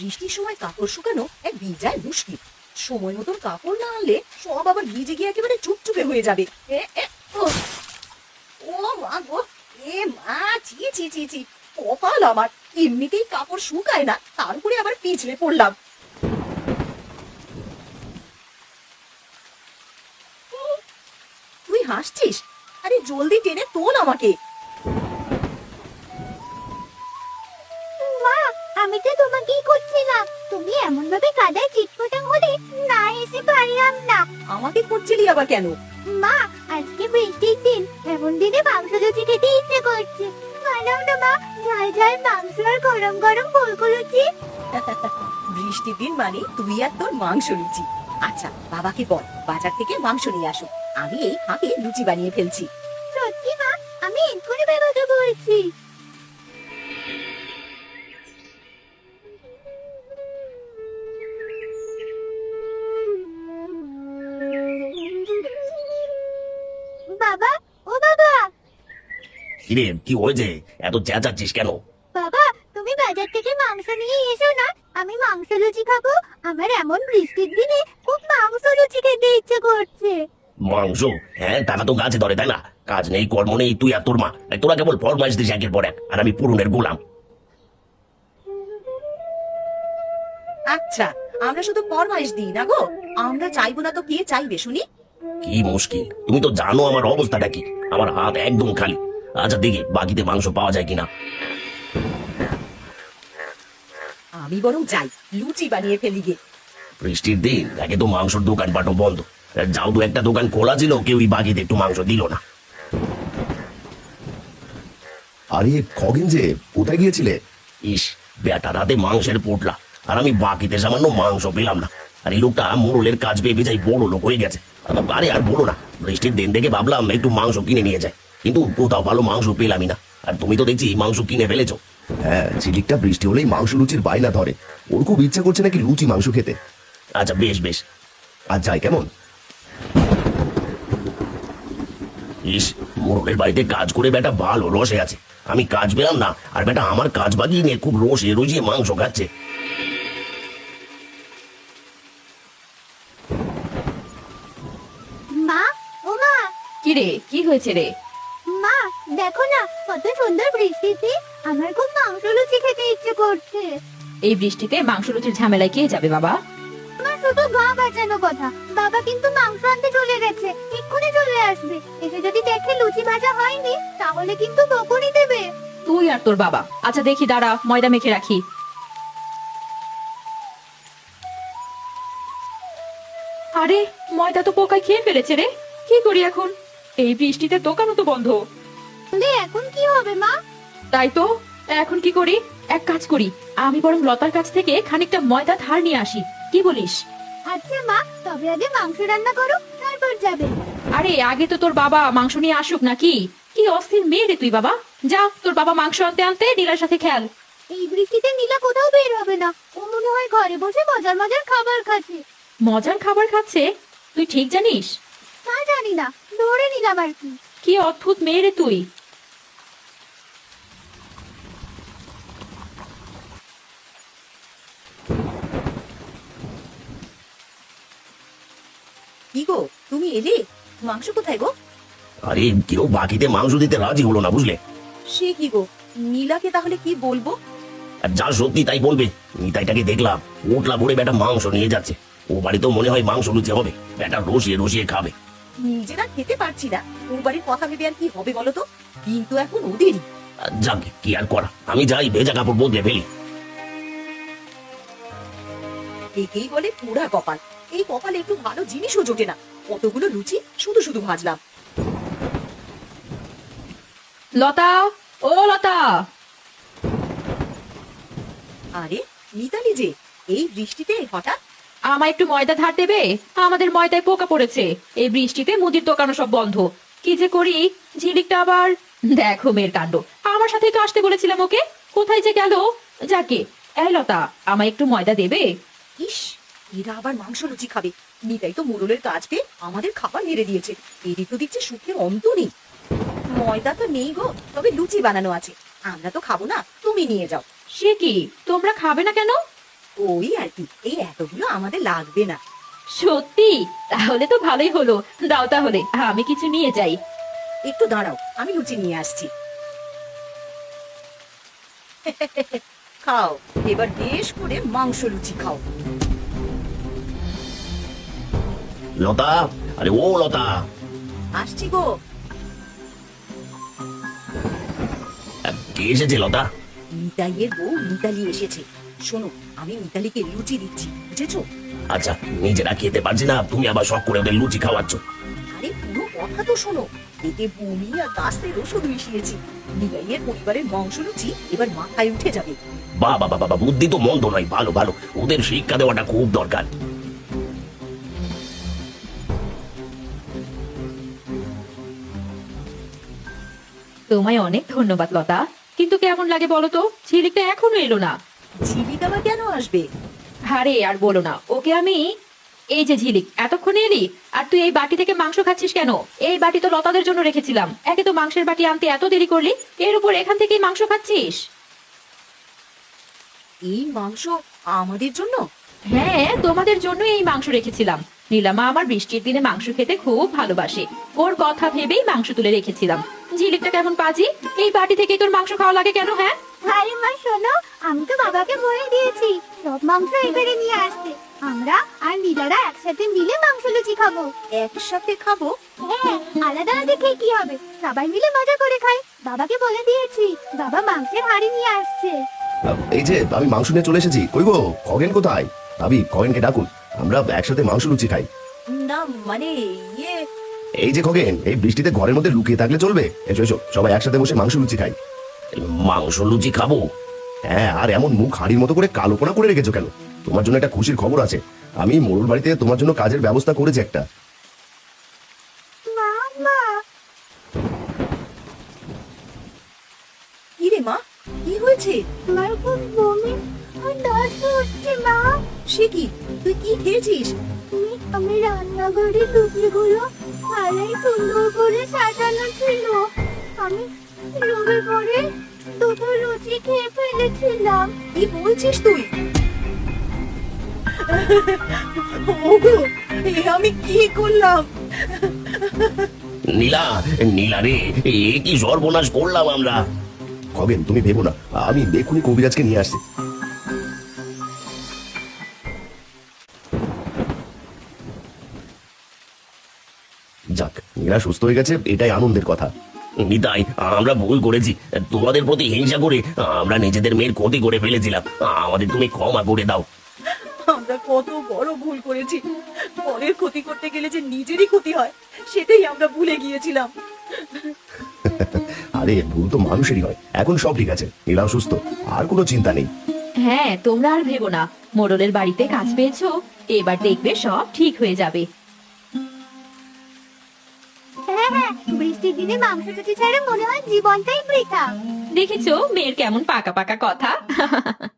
বৃষ্টির সময় কাপড় শুকানো এক ভিজায় মুশকিল। সময় মতন কাপড় না আনলে সব আবার ভিজে গিয়ে একেবারে চুপচুপে হয়ে যাবে। ও। মা গো, এ মা, ছি ছি ছি ছি। কপাল আমার, এমনিতেই কাপড় শুকায় না, তার উপরে আবার পিছলে পড়লাম। তুই হাসছিস? আরে জলদি টেনে তোল আমাকে। আমি তো তোমাকেই করছিলাম তুমি এমন ভাবে কাদায় চিটপটাং হলে না এসে পারলাম না। আমাকে করছিলি আবার কেন? মা আজকে বৃষ্টির দিন এমন দিনে মাংস লুচি খেতে ইচ্ছে করছে। বানাও না মা ঝাল ঝাল মাংস আর গরম গরম ফুলকো লুচি। বৃষ্টির দিন মানে তুই আর তোর মাংস লুচি। আচ্ছা বাবাকে বল বাজার থেকে মাংস নিয়ে আসো। আমি এই ফাঁকে লুচি বানিয়ে ফেলছি। সত্যি মা আমি এক্ষুনি বাবাকে বলছি। কিরে কি হয়েছে? এত চেঁচাচ্ছিস কেন? বাবা তুমি বাজার থেকে মাংস নিয়ে এসো না। আমি মাংস লুচি খাব। আমার এমন বৃষ্টির দিনে খুব মাংস লুচি খেতে ইচ্ছে করছে। মাংস? হ্যাঁ টাকা তো গাছে ধরে তাই না? কাজ নেই কর্ম নেই তুই আর তোর মা। তোরা কেবল ফরমাইশ দিস একের পর এক আর আমি পূরণের গোলাম। আচ্ছা আমরা শুধু ফরমাইশ দিই না গো? আমরা চাইব না তো কে চাইবে শুনি? কি মুশকিল। তুমি তো জানো আমার অবস্থাটা কি। আমার হাত একদম খালি। আচ্ছা দেখি বাকিতে মাংস পাওয়া যায় কিনা। আমি বরং যাই লুচি বানিয়ে ফেলি গে বৃষ্টির দিন একে তো মাংসর দোকান পাটো বন্ধ। যাও তো একটা দোকান খোলা ছিল কেউই বাকিতে একটু মাংস দিল না। আরে খগেন যে কোথায় গিয়েছিলে? ইস বেটার হাতে মাংসের পোটলা। আর আমি বাকিতে সামান্য মাংস পেলাম না। আর এই লোকটা মোড়লের কাজ পেয়ে বেজাই বড় লোক হয়ে গেছে। আরে আর বলো না বৃষ্টির দিন দেখে ভাবলাম একটু মাংস কিনে নিয়ে যায় কিন্তু কোথাও ভালো মাংস পেলামই না। আর তুমি তো দেখছি মাংস কিনে ফেলেছো। হ্যাঁ ঝিলিকটা বৃষ্টি হলেই মাংস লুচির বাইনা ধরে। ওর খুব ইচ্ছা করছে নাকি লুচি মাংস খেতে। আচ্ছা বেশ বেশ। আর যাই কেমন? ইস মোড়লের বাড়িতে কাজ করে বেটা ভালো রসে আছে। আমি কাজ পেলাম না আর বেটা আমার কাজ বাগিয়ে নিয়ে খুব রসে রোজিয়ে মাংস খাচ্ছে। মা ও মা। কি রে কি হয়েছে রে? দেখো না কত সুন্দর বৃষ্টিতে আমার খুব মাংস লুচি খেতে ইচ্ছে করছে। এই বৃষ্টিতে মাংস লুচির ঝামেলায় কে যাবে বাবা? আমার শুধু গা বাঁচানো কথা। বাবা কিন্তু মাংস আনতে চলে গেছে এক্ষুনি চলে আসবে। এসে যদি দেখে লুচি ভাজা হয়নি তাহলে কিন্তু বকুনি দেবে। তুই আর তোর বাবা। আচ্ছা দেখি দাঁড়া ময়দা মেখে রাখি। আরে ময়দা তো পোকায় খেয়ে ফেলেছে রে। কি করি এখন? এই বৃষ্টিতে দোকানও তো বন্ধ। তাহলে এখন কি হবে মা? তাই তো এখন কি করি? এক কাজ করি আমি বরং লতার কাছ থেকে খানিকটা ময়দা ধার নিয়ে আসি। কি বলিস? আচ্ছা মা তবে আগে মাংস রান্না করো তারপর যাবে। আরে আগে তো তোর বাবা মাংস নিয়ে আসুক নাকি? কি অস্থির মেয়ে রে তুই বাবা। যা তোর বাবা মাংস আনতে আনতে নীলার সাথে খেয়াল এই বৃষ্টিতে নীলা কোথাও বের হবে না। ও মনে হয় ঘরে বসে মজার মজার খাবার খাচ্ছে। মজার খাবার খাচ্ছে? তুই ঠিক জানিস? তা জানি না ধরে নিলাম আর কি। কি অদ্ভুত মেয়ে রে তুই কি গো তুমি এলে মাংস কোথায় গো? আরে কেউ বাকিতে মাংস দিতে রাজি হলো না বুঝলে? সে কি গো? নীলাকে তাহলে কি বলব? আর যা সত্যি তাই বলবে। নিতাইটাকে দেখলাম ওটলা ভরে বেটা মাংস নিয়ে যাচ্ছে। ও বাড়িতেও মনে হয় মাংস লুচি হবে। বেটা রসিয়ে রসিয়ে খাবে। নিজেরা খেতে পারছি না। ও বাড়ির কথা ভেবে আর কি হবে বলো তো? কিন্তু এখন ওদেরই যাক কি আর করা? আমি যাই ভেজা কাপড় বদলে ফেলি। একেই বলে পুরা কপাল। এই কপালে একটু ভালো জিনিসও জোটে না। কতগুলো লুচি শুধু শুধু ভাজলাম। লতা, ও লতা। আরে, মিতালি যে, এই বৃষ্টিতে হঠাৎ আমায় একটু ময়দা ধার দেবে? আমাদের ময়দায় পোকা পড়েছে। এই বৃষ্টিতে মুদির দোকানও সব বন্ধ। কি যে করি? ঝিলিকটা আবার, দেখো মেয়ের কাণ্ড। আমার সাথে তো আসতে বলেছিলাম ওকে। কোথায় যে গেল? যাকে। এই লতা, আমায় একটু ময়দা দেবে? ইস, এরা আবার মাংস লুচি খাবে। নিতাই তো মোড়লের কাজ পেয়ে আমাদের খাবার মেরে দিয়েছে। এরই তো দেখছি সুখের অন্ত নেই। ময়দা তো নেই গো তবে লুচি বানানো আছে। আমরা তো খাব না তুমি নিয়ে যাও। সে কি? তোমরা খাবে না কেন? ওই আর কি এই এতগুলো আমাদের লাগবে না। সত্যি? তাহলে তো ভালোই হলো। দাও তাহলে আমি কিছু নিয়ে যাই। একটু দাঁড়াও আমি লুচি নিয়ে আসছি। খাও এবার বেশ করে মাংস লুচি খাও। লতা আরে ও লতা। আসছি গো। কে এসেছে লতা? মিতাইয়ের বউ মিতালি এসেছে। শোনো আমি মিতালিকে লুচি দিচ্ছি বুঝেছ? আচ্ছা নিজেরা খেতে পারছি না তুমি আবার শখ করে ওদের লুচি খাওয়াচ্ছ। আরে পুরো কথা তো শোনো। এতে বমি আর কাস্তের ওষুধ মিশিয়েছি। নিগাইয়ের পরিবারের মাংস লুচি এবার মাথায় উঠে যাবে। বাবা বাবা বাবা বুদ্ধি তো মন্দ নয় ভালো ভালো। ওদের শিক্ষা দেওয়াটা খুব দরকার। তোমায় অনেক ধন্যবাদ লতা। কিন্তু কেমন লাগে বলো তো? ঝিলিকটা এখনও এলো না। ঝিলিক আবার কেন আসবে? আরে আর বলো না। ওকে আমি এই যে ঝিলিক এতক্ষণে এলি? আর তুই এই বাটি থেকে মাংস খাচ্ছিস কেন? এই বাটি তো লতাদের জন্য রেখেছিলাম। একে তো মাংসের বাটি আনতে এত দেরি করলি এর উপর এখান থেকেই মাংস খাচ্ছিস? এই মাংস আমাদের জন্য? হ্যাঁ তোমাদের জন্য এই মাংস রেখেছিলাম। নীলামা আমার বৃষ্টির দিনে মাংস খেতে খুব ভালোবাসে। ওর কথা ভেবেই মাংস তুলে রেখেছিলাম। ঝিলিকটা কেমন পাজি? এই বাটি থেকেই তোর মাংস খাওয়া লাগে কেন হ্যাঁ? আরে মা শোনো আমি তো বাবাকে বলে দিয়েছি সব মাংস এবারে নিয়ে আসতে। আমরা আর নীলারা একসাথে মিলে মাংস লুচি খাব। একসাথে খাব? হ্যাঁ আলাদা আলাদা খেয়ে কি হবে? সবাই মিলে মজা করে খাই। বাবাকে বলে দিয়েছি বাবা মাংসের হাড়ি নিয়ে আসছে। এই যে আমি মাংস নিয়ে চলে এসেছি। কই গো? খগেন কোথায়? ভাবি খগেনকে ডাকুন। আমরা একসাথে মাংস লুচি খাই। না মানে ইয়ে এই যে খগেন এই বৃষ্টিতে ঘরের মধ্যে লুকিয়ে থাকলে চলবে? এসো এসো সবাই একসাথে বসে মাংস লুচি খাই। মাংস লুচি খাব? হ্যাঁ আর এমন মুখ হাড়ির মতো করে কালোপনা করে রেখেছো কেন? তোমার জন্য একটা খুশির খবর আছে। আমি মোড়ল বাড়িতে তোমার জন্য কাজের ব্যবস্থা করেছি একটা। মা কি রে মা? কি হয়েছে? আমার খুব বমি আর দাস হচ্ছে মা। সে কি? তুই কি খেয়েছিস? তুমি আমি রান্নাঘরে সুন্দর করে সাজানো ছিল। আমি পরে দুটো লুচি খেয়ে ফেলেছিলাম। কি বলছিস তুই? ওগো এ আমি কি করলাম? নীলা নীলা রে এ কি সর্বনাশ করলাম আমরা। খগেন তুমি ভেবো না। আমি এক্ষুনি কবিরাজকে নিয়ে আসছি। যাক সুস্থ হয়ে গেছে এটাই আনন্দের কথা। নিতাই আমরা ভুল করেছি। তোমাদের প্রতি হিংসা করে আমরা নিজেদের মেয়ের ক্ষতি করে ফেলেছিলাম। আমাদের তুমি ক্ষমা করে দাও। আমরা কত বড় ভুল করেছি। পরের ক্ষতি করতে গেলে যে নিজেরই ক্ষতি হয় সেটাই আমরা ভুলে গিয়েছিলাম। আরে ভুল তো মানুষেরই হয়। এখন সব ঠিক আছে। নীলাও সুস্থ। আর কোনো চিন্তা নেই। হ্যাঁ তোমরা আর ভেবো না। মোড়লের বাড়িতে কাজ পেয়েছ। এবার দেখবে সব ঠিক হয়ে যাবে। বৃষ্টির দিনে মাংস কুচি ছাড়া মনে হয় জীবনটাই বৃথা। দেখেছ? মেয়ের কেমন পাকা পাকা কথা।